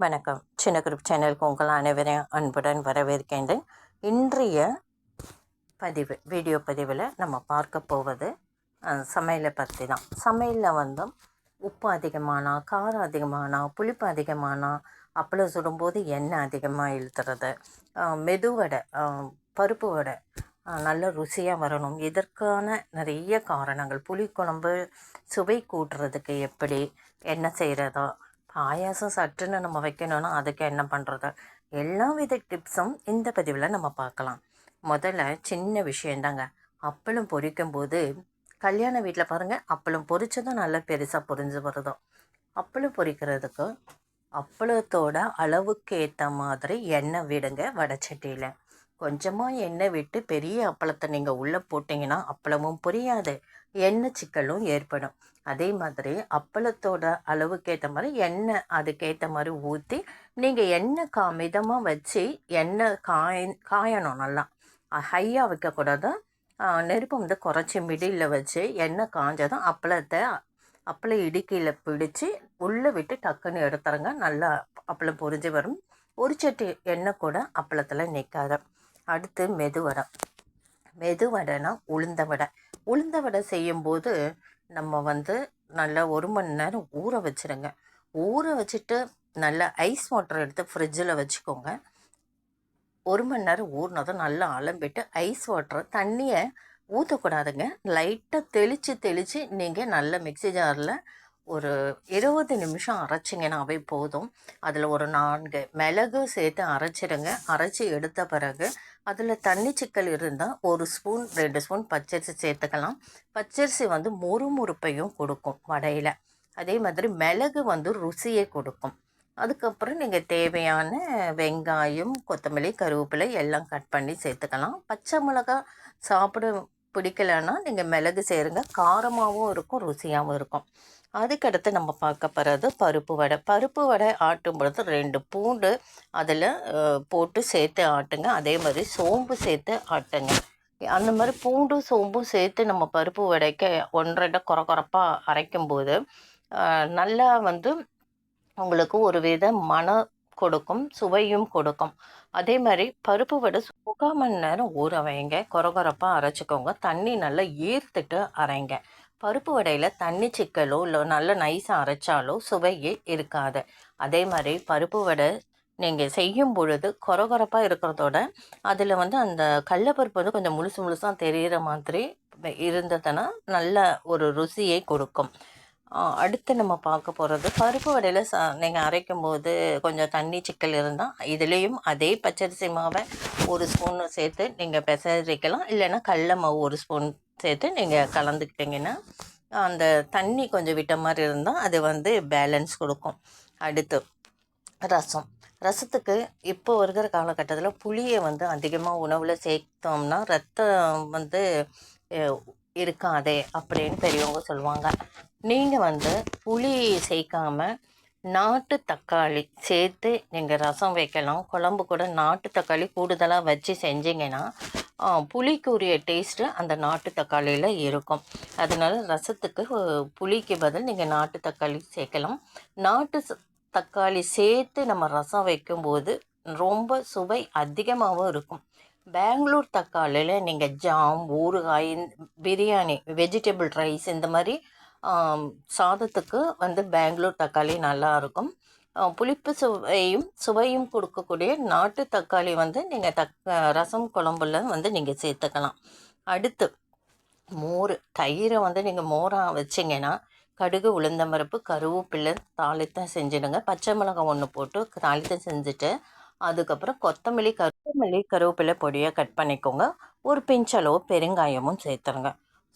வணக்கம். சின்ன குரூப் சேனலுக்கு உங்கள் அனைவரையும் அன்புடன் வரவேற்கின்றேன். இன்றைய பதிவு வீடியோ பதிவில் நம்ம பார்க்க போவது சமையலை பற்றி தான் சமையலில் வந்து உப்பு அதிகமானா காரம் அதிகமானா புளிப்பு அதிகமானா அப்பளம் சுடும்போது எண்ணெய் அதிகமாக இழுத்துறது மெதுவடை பருப்பு வடை நல்ல ருசியாக வரணும். இதற்கான நிறைய காரணங்கள். புளிக்குழம்பு சுவை கூட்டுறதுக்கு எப்படி என்ன செய்கிறதோ பாயாசம் சட்டுன்னு நம்ம வைக்கணும்னா அதுக்கு என்ன பண்ணுறது எல்லா வித டிப்ஸும் இந்த பதிவில் நம்ம பார்க்கலாம். முதல்ல சின்ன விஷயந்தாங்க. அப்பளம் பொரிக்கும் போது கல்யாண வீட்டில் பாருங்கள் அப்பளம் பொரிச்சதும் நல்லா பெருசாக பொரிஞ்சு வருதோ? அப்பளம் பொரிக்கிறதுக்கு அப்பளத்தோட அளவுக்கு ஏற்ற மாதிரி எண்ணெய் விடுங்க வடச்சட்டியில். கொஞ்சமாக எண்ணெய் விட்டு பெரிய அப்பளத்தை நீங்கள் உள்ளே போட்டிங்கன்னா அப்பளமும் பொரியாது. எண்ணெய் சிக்கலும் ஏற்படும். அதே மாதிரி அப்பளத்தோட அளவுக்கு ஏற்ற மாதிரி எண்ணெய் அதுக்கேற்ற மாதிரி ஊற்றி நீங்கள் எண்ணெய் கா மிதமாக வச்சு எண்ணெய் காய் காயணும் நல்லா. ஹையாக வைக்கக்கூடாது. நெருப்பு வந்து குறைச்சி மிடியில் வச்சு எண்ணெய் காஞ்சதும் அப்பளத்தை அப்பளம் இடுக்கியில் பிடிச்சி உள்ளே விட்டு டக்குன்னு எடுத்துறங்க. நல்லா அப்பளம் பொரிஞ்சு வரும். ஒரு சட்டி எண்ணெய் கூட அப்பளத்தில் நிற்காது அடுத்து மெதுவடை. மெதுவடைனா உளுந்த வடை உளுந்த வடை செய்யும்போது நம்ம வந்து நல்லா ஒரு மணி நேரம் ஊற வச்சுருங்க. ஊற வச்சுட்டு நல்லா ஐஸ் வாட்டர் எடுத்து ஃப்ரிட்ஜில் வச்சுக்கோங்க. ஒரு மணி நேரம் ஊறினதும் நல்லா அலம்பிட்டு ஐஸ் வாட்டரை தண்ணியை ஊற்றக்கூடாதுங்க லைட்டாக தெளித்து தெளித்து நீங்கள் நல்ல மிக்ஸி ஜாரில் ஒரு இருபது நிமிஷம் அரைச்சிங்கனாவே போதும். அதில் ஒரு நான்கு மிளகு சேர்த்து அரைச்சிடுங்க அரைச்சி எடுத்த பிறகு அதில் தண்ணி சிக்கல் இருந்தால் ஒரு ஸ்பூன் ரெண்டு ஸ்பூன் பச்சரிசி சேர்த்துக்கலாம். பச்சரிசி வந்து மொறுமொறுப்பையும் கொடுக்கும் வடையில். அதே மாதிரி மிளகு வந்து ருசியை கொடுக்கும். அதுக்கப்புறம் நீங்கள் தேவையான வெங்காயம் கொத்தமல்லி கருவேப்பிலை எல்லாம் கட் பண்ணி சேர்த்துக்கலாம். பச்சை மிளகா சாப்பிட பிடிக்கலன்னா நீங்கள் மிளகு சேருங்க. காரமாகவும் இருக்கும் ருசியாகவும் இருக்கும். அதுக்கடுத்து நம்ம பார்க்க போகிறது பருப்பு வடை. பருப்பு வடை ஆட்டும் பொழுது ரெண்டு பூண்டு அதில் போட்டு சேர்த்து ஆட்டுங்க. அதே மாதிரி சோம்பு சேர்த்து ஆட்டுங்க. அந்த மாதிரி பூண்டும் சோம்பும் சேர்த்து நம்ம பருப்பு வடைக்கு ஒன்றரை குறை குறைப்பாக அரைக்கும்போது நல்லா வந்து உங்களுக்கு ஒரு வித மன கொடுக்கும் சுவையும் கொடுக்கும். அதே மாதிரி பருப்பு வடை முக்கால் மணி நேரம் ஊற வைங்க. குறகுறப்பாக அரைச்சிக்கோங்க. தண்ணி நல்லா ஈர்த்துட்டு அரைங்க. பருப்பு வடையில் தண்ணி சிக்கலோ இல்லை நல்ல நைஸாக அரைச்சாலோ சுவையே இருக்காது. அதே மாதிரி பருப்பு வடை நீங்கள் செய்யும் பொழுது கொரகொரப்பாக இருக்கிறதோட அதில் வந்து அந்த கடலப்பருப்பு வந்து கொஞ்சம் முழுசு முழுசாக தெரிகிற மாதிரி இருந்ததுன்னா நல்ல ஒரு ருசியை கொடுக்கும். அடுத்து நம்ம பார்க்க போகிறது பருப்பு வடையில் ச நீங்கள் அரைக்கும் போது கொஞ்சம் தண்ணி சிக்கல் இருந்தால் இதுலேயும் அதே பச்சரிசி மாவை ஒரு ஸ்பூன் சேர்த்து நீங்கள் பிசைக்கலாம் இல்லைன்னா கடல மாவு ஒரு ஸ்பூன் சேர்த்து நீங்கள் கலந்துக்கிட்டிங்கன்னா அந்த தண்ணி கொஞ்சம் விட்ட மாதிரி இருந்தால் அது வந்து பேலன்ஸ் கொடுக்கும். அடுத்து ரசம். ரசத்துக்கு இப்போ இருக்கிற காலகட்டத்தில் புளியை வந்து அதிகமாக உணவில் சேர்த்தோம்னா ரத்தம் வந்து இருக்காதே அப்படின்னு பெரியவங்க சொல்லுவாங்க. நீங்கள் வந்து புளி சேர்க்காம நாட்டு தக்காளி சேர்த்து நீங்கள் ரசம் வைக்கலாம். குழம்பு கூட நாட்டு தக்காளி கூடுதலாக வச்சு செஞ்சீங்கன்னா புளிக்குரிய டேஸ்ட்டு அந்த நாட்டு தக்காளியில் இருக்கும். அதனால ரசத்துக்கு புளிக்கு பதில் நீங்கள் நாட்டு தக்காளி சேர்க்கலாம். நாட்டு ச- தக்காளி சேர்த்து நம்ம ரசம் வைக்கும்போது ரொம்ப சுவை அதிகமாகவும் இருக்கும். பெங்களூர் தக்காளியில் நீங்கள் ஜாம் ஊறுகாய் பிரியாணி வெஜிடபிள் ரைஸ் இந்த மாதிரி சாதத்துக்கு வந்து பெங்களூர் தக்காளி நல்லா இருக்கும். புளிப்பு சுவையும் சுவையும் கொடுக்கக்கூடிய நாட்டு தக்காளி வந்து நீங்கள் தக் ரசம் குழம்புல வந்து நீங்கள் சேர்த்துக்கலாம். அடுத்து மோர் தயிரை வந்து நீங்கள் மோராக வச்சிங்கன்னா கடுகு உளுந்தம்பருப்பு கருவேப்பிலை தாளித்தம் செஞ்சிடுங்க. பச்சை மிளகாய் ஒன்று போட்டு தாளித்தம் செஞ்சுட்டு அதுக்கப்புறம் கொத்தமல்லி கருத்தமல்லி கருவேப்பிலை பொடியாக கட் பண்ணிக்கோங்க. ஒரு பிஞ்சளவு பெருங்காயமும் சேர்த்துருங்க.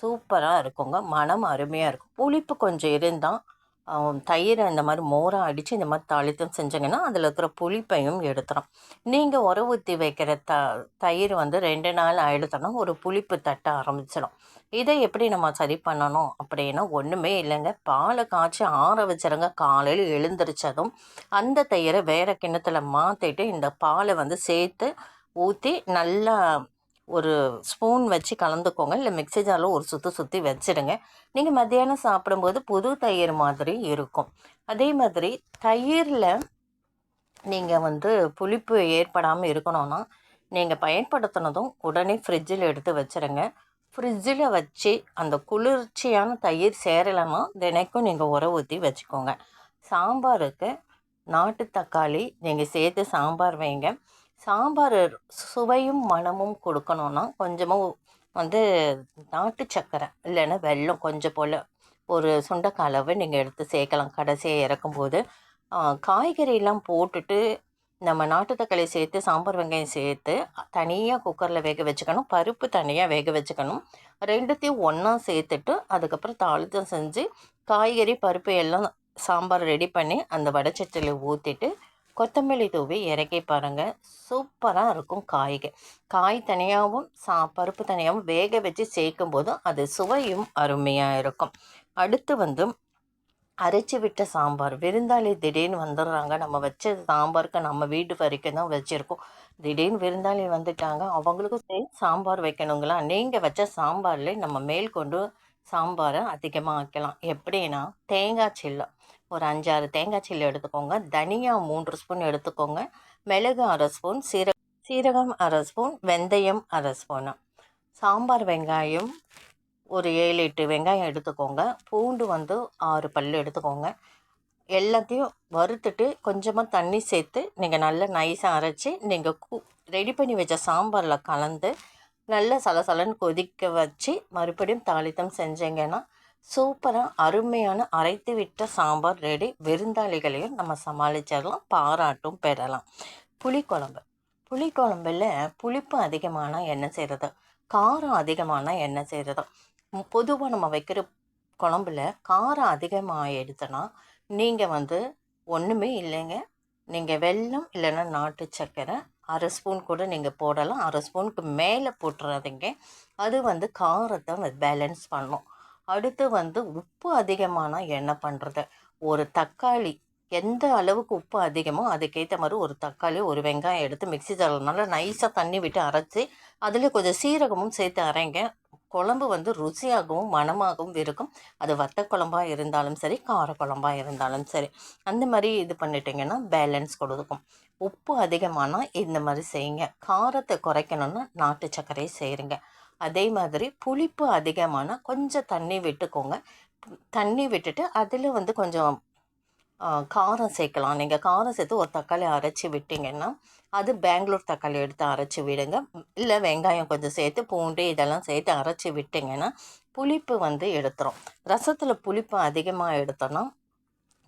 சூப்பராக இருக்குங்க. மனம் அருமையாக இருக்கும். புளிப்பு கொஞ்சம் இருந்தால் தயிரை இந்த மாதிரி மோராக அடித்து இந்த மாதிரி தாளித்தம் செஞ்சிங்கன்னா அதில் இருக்கிற புளிப்பையும் எடுத்துரும். நீங்கள் உர ஊற்றி வைக்கிற த தயிர் வந்து ரெண்டு நாள் ஆயிடுத்தோன்னா ஒரு புளிப்பு தட்ட ஆரம்பிச்சிடும் இதை எப்படி நம்ம சரி பண்ணணும் அப்படின்னா ஒன்றுமே இல்லைங்க. பாலை காய்ச்சி ஆற வச்சிருங்க. காலையில் எழுந்திரிச்சதும் அந்த தயிரை வேறு கிண்ணத்தில் மாற்றிட்டு இந்த பாலை வந்து சேர்த்து ஊற்றி நல்லா ஒரு ஸ்பூன் வச்சு கலந்துக்கோங்க. இல்லை மிக்ஸி ஜாரில் ஒரு சுற்றி சுற்றி வச்சிடுங்க. நீங்கள் மத்தியானம் சாப்பிடும்போது புது தயிர் மாதிரி இருக்கும். அதே மாதிரி தயிரில் நீங்கள் வந்து புளிப்பு ஏற்படாமல் இருக்கணும்னா நீங்கள் பயன்படுத்தினதும் உடனே ஃப்ரிட்ஜில் எடுத்து வச்சிடுங்க ஃப்ரிட்ஜில் வச்சு அந்த குளிர்ச்சியான தயிர் சேரலைன்னா தினைக்கும் நீங்கள் உர ஊற்றி வச்சுக்கோங்க. சாம்பாருக்கு நாட்டு தக்காளி நீங்கள் சேர்த்து சாம்பார் வைங்க. சாம்பார் சுவையும் மணமும் கொடுக்கணுன்னா கொஞ்சமாக வந்து நாட்டு சக்கரை இல்லைன்னா வெல்லம் கொஞ்சம் போல் ஒரு சுண்டைக்காய் அளவு நீங்கள் எடுத்து சேர்க்கலாம். கடைசியாக இறக்கும்போது காய்கறியெல்லாம் போட்டுட்டு நம்ம நாட்டு தக்காளி சேர்த்து சாம்பார் வெங்காயம் சேர்த்து தனியாக குக்கரில் வேக வச்சுக்கணும். பருப்பு தனியாக வேக வச்சுக்கணும். ரெண்டுத்தையும் ஒன்றா சேர்த்துட்டு அதுக்கப்புறம் தாளித்தம் செஞ்சு காய்கறி பருப்பு எல்லாம் சாம்பார் ரெடி பண்ணி அந்த வடச்சட்டியில் ஊற்றிட்டு கொத்தமல்லி தூவி இறக்கி பாருங்கள் சூப்பராக இருக்கும் காய்க. காய் தனியாகவும் சா பருப்பு தனியாகவும் வேக வச்சு சேர்க்கும் போதும் அது சுவையும் அருமையாக இருக்கும். அடுத்து வந்து அரைச்சி விட்ட சாம்பார். விருந்தாளி திடீர்னு வந்துடுறாங்க. நம்ம வச்ச சாம்பாருக்கு நம்ம வீட்டு வரைக்கும் தான் வச்சுருக்கோம். திடீர்னு விருந்தாளி வந்துட்டாங்க. அவங்களுக்கும் சரி சாம்பார் வைக்கணுங்களா? நீங்கள் வச்ச சாம்பார்லேயே நம்ம மேல் கொண்டு சாம்பாரை அதிகமாக ஆக்கலாம் எப்படின்னா தேங்காய் சில்லை ஒரு அஞ்சாறு தேங்காய் சில்லி எடுத்துக்கோங்க. தனியாக மூன்று ஸ்பூன் எடுத்துக்கோங்க. மிளகு அரை ஸ்பூன் சீர சீரகம் அரை ஸ்பூன் வெந்தயம் அரை ஸ்பூனு. சாம்பார் வெங்காயம் ஒரு ஏழு எட்டு வெங்காயம் எடுத்துக்கோங்க. பூண்டு வந்து ஆறு பல் எடுத்துக்கோங்க. எல்லாத்தையும் வறுத்துட்டு கொஞ்சமாக தண்ணி சேர்த்து நீங்கள் நல்லா நைஸாக அரைச்சி நீங்கள் கூ ரெடி பண்ணி வச்ச சாம்பாரில் கலந்து நல்லா சலசலன்னு கொதிக்க வச்சு மறுபடியும் தாளித்தம் செஞ்சீங்கன்னா சூப்பராக அருமையான அரைத்து விட்ட சாம்பார் ரெடி. விருந்தாளிகளையும் நம்ம சமாளிச்சிடலாம் பாராட்டும் பெறலாம். புளிக்குழம்பு. புளிக்குழம்புல புளிப்பு அதிகமானா என்ன செய்கிறது காரம் அதிகமானால் என்ன செய்கிறது பொதுவாக நம்ம வைக்கிற குழம்புல காரம் அதிகமாக எடுத்தனா நீங்கள் வந்து ஒன்றுமே இல்லைங்க. நீங்கள் வெல்லம் இல்லைன்னா நாட்டு சர்க்கரை அரை ஸ்பூன் கூட நீங்கள் போடலாம். அரை ஸ்பூனுக்கு மேலே போட்டுறாதீங்க. அது வந்து காரத்தை பேலன்ஸ் பண்ணும். அடுத்து வந்து உப்பு அதிகமானால் என்ன பண்ணுறது ஒரு தக்காளி எந்த அளவுக்கு உப்பு அதிகமோ அதுக்கேற்ற மாதிரி ஒரு தக்காளி ஒரு வெங்காயம் எடுத்து மிக்சி ஜாரில் நல்லா நைஸாக தண்ணி விட்டு அரைச்சி அதில் கொஞ்சம் சீரகமும் சேர்த்து அரைங்க. குழம்பு வந்து ருசியாகவும் மனமாகவும் இருக்கும். அது வத்த குழம்பாக இருந்தாலும் சரி கார குழம்பாக இருந்தாலும் சரி. அந்த மாதிரி இது பண்ணிட்டிங்கன்னா பேலன்ஸ் கொடுக்கும். உப்பு அதிகமானால் இந்த மாதிரி செய்யுங்க. காரத்தை குறைக்கணும்னா நாட்டு சர்க்கரையை செய்கிறீங்க அதே மாதிரி புளிப்பு அதிகமானால் கொஞ்சம் தண்ணி விட்டுக்கோங்க. தண்ணி விட்டுட்டு அதில் வந்து கொஞ்சம் காரம் சேர்க்கலாம். நீங்கள் காரம் சேர்த்து ஒரு தக்காளி அரைச்சி விட்டிங்கன்னா அது பெங்களூர் தக்காளி எடுத்து அரைச்சி விடுங்க. இல்லை வெங்காயம் கொஞ்சம் சேர்த்து பூண்டு இதெல்லாம் சேர்த்து அரைச்சி விட்டிங்கன்னா புளிப்பு வந்து எடுத்துரும். ரசத்தில் புளிப்பு அதிகமாக எடுத்தோன்னா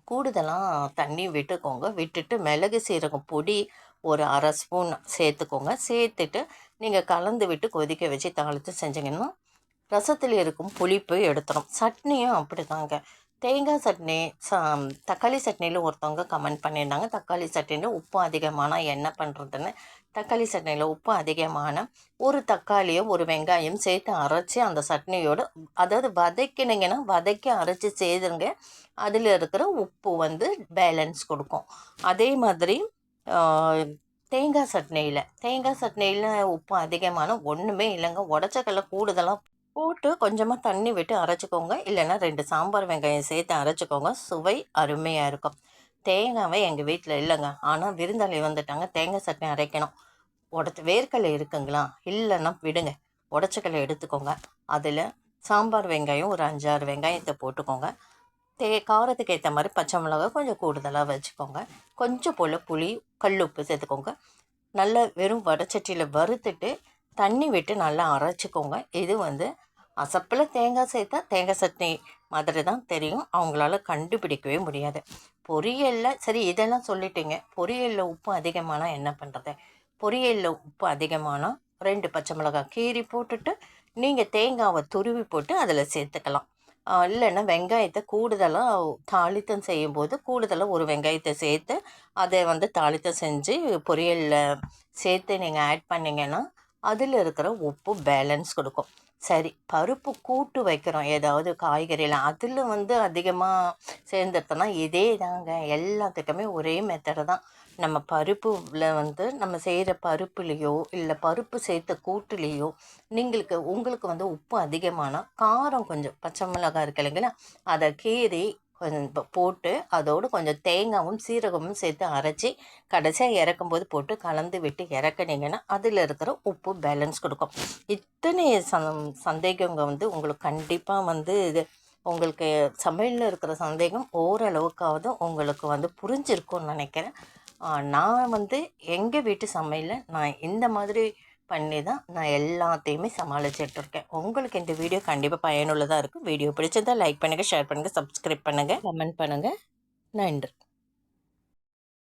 கூடுதலாக தண்ணி விட்டுக்கோங்க. விட்டுட்டு மிளகு சீரகம் பொடி ஒரு அரை ஸ்பூன் சேர்த்துக்கோங்க. சேர்த்துட்டு நீங்கள் கலந்து விட்டு கொதிக்க வச்சு தாளித்து செஞ்சிங்கன்னா ரசத்தில் இருக்கும் புளிப்பு எடுத்துடும் சட்னியும் அப்படி தாங்க தேங்காய் சட்னி சா தக்காளி சட்னியில் ஒருத்தவங்க கமெண்ட் பண்ணியிருந்தாங்க. தக்காளி சட்னியில் உப்பு அதிகமான என்ன பண்ணுறதுன்னு தக்காளி சட்னியில் உப்பு அதிகமான ஒரு தக்காளியோ ஒரு வெங்காயம் சேர்த்து அரைச்சி அந்த சட்னியோடு அதாவது வதக்கினீங்கன்னா வதக்கி அரைச்சி செய்துங்க அதில் இருக்கிற உப்பு வந்து பேலன்ஸ் கொடுக்கும். அதே மாதிரி தேங்காய் சட்னியில். தேங்காய் சட்னியில் உப்பு அதிகமான ஒன்றுமே இல்லைங்க. உடச்சக்கல்ல கூடுதலாக போட்டு கொஞ்சமாக தண்ணி விட்டு அரைச்சிக்கோங்க. இல்லைன்னா ரெண்டு சாம்பார் வெங்காயம் சேர்த்து அரைச்சிக்கோங்க. சுவை அருமையாக இருக்கும். தேங்காவை எங்கள் வீட்டில் இல்லைங்க. ஆனால் விருந்தாளி வந்துட்டாங்க. தேங்காய் சட்னி அரைக்கணும். உடச்சி வேர்க்கடலை இருக்குங்களா? இல்லைன்னா விடுங்க. உடச்சக்கல்லை எடுத்துக்கோங்க. அதில் சாம்பார் வெங்காயம் ஒரு அஞ்சாறு வெங்காயத்தை போட்டுக்கோங்க. தே காரத்துக்கு ஏற்ற மாதிரி பச்சை மிளகா கொஞ்சம் கூடுதலாக வச்சுக்கோங்க. கொஞ்சம் போல் புளி கல் உப்பு சேர்த்துக்கோங்க. நல்லா வெறும் வடச்சட்டியில் வறுத்துட்டு தண்ணி விட்டு நல்லா அரைச்சிக்கோங்க. இது வந்து அசப்பில் தேங்காய் சேர்த்தா தேங்காய் சட்னி மாதிரி தான் தெரியும். அவங்களால கண்டுபிடிக்கவே முடியாது. பொரியலில் சரி இதெல்லாம் சொல்லிட்டீங்க. பொரியலில் உப்பு அதிகமானால் என்ன பண்ணுறது பொரியலில் உப்பு அதிகமானால் ரெண்டு பச்சை மிளகாய் கீறி போட்டுட்டு நீங்கள் தேங்காவை துருவி போட்டு அதில் சேர்த்துக்கலாம். இல்லைன்னா வெங்காயத்தை கூடுதலாக தாளித்தம் செய்யும்போது கூடுதலாக ஒரு வெங்காயத்தை சேர்த்து அதை வந்து தாளித்தம் செஞ்சு பொரியலில் சேர்த்து நீங்கள் ஆட் பண்ணிங்கன்னா அதில் இருக்கிற உப்பு பேலன்ஸ் கொடுக்கும். சரி பருப்பு கூட்டு வைக்கிறோம். ஏதாவது காய்கறியில் அதில் வந்து அதிகமாக சேர்ந்துருத்தோன்னா இதே தாங்க எல்லாத்துக்குமே ஒரே மெத்தடு தான். நம்ம பருப்பில் வந்து நம்ம செய்கிற பருப்புலேயோ இல்லை பருப்பு சேர்த்த கூட்டுலேயோ நீங்களுக்கு உங்களுக்கு வந்து உப்பு அதிகமானால் காரம் கொஞ்சம் பச்சை மிளகாய் இருக்கு இல்லைங்களா? அதை கீறி கொஞ்சம் போட்டு அதோடு கொஞ்சம் தேங்காயும் சீரகமும் சேர்த்து அரைச்சி கடைசியாக இறக்கும்போது போட்டு கலந்து விட்டு இறக்குனீங்கன்னா அதில் இருக்கிற உப்பு பேலன்ஸ் கொடுக்கும். இத்தனை சந் சந்தேகங்க வந்து உங்களுக்கு கண்டிப்பாக வந்து இது உங்களுக்கு சமையலில் இருக்கிற சந்தேகம் ஓரளவுக்காவது உங்களுக்கு வந்து புரிஞ்சிருக்கும்னு நினைக்கிறேன். நான் வந்து எங்கள் வீட்டு சமையலில் நான் இந்த மாதிரி பண்ணி தான் நான் எல்லாத்தையுமே சமாளிச்சிட்டு இருக்கேன். உங்களுக்கு இந்த வீடியோ கண்டிப்பாக பயனுள்ளதாக இருக்கும். வீடியோ பிடிச்சதா லைக் பண்ணுங்கள் ஷேர் பண்ணுங்கள் சப்ஸ்கிரைப் பண்ணுங்கள் கமெண்ட் பண்ணுங்கள் நன்றி.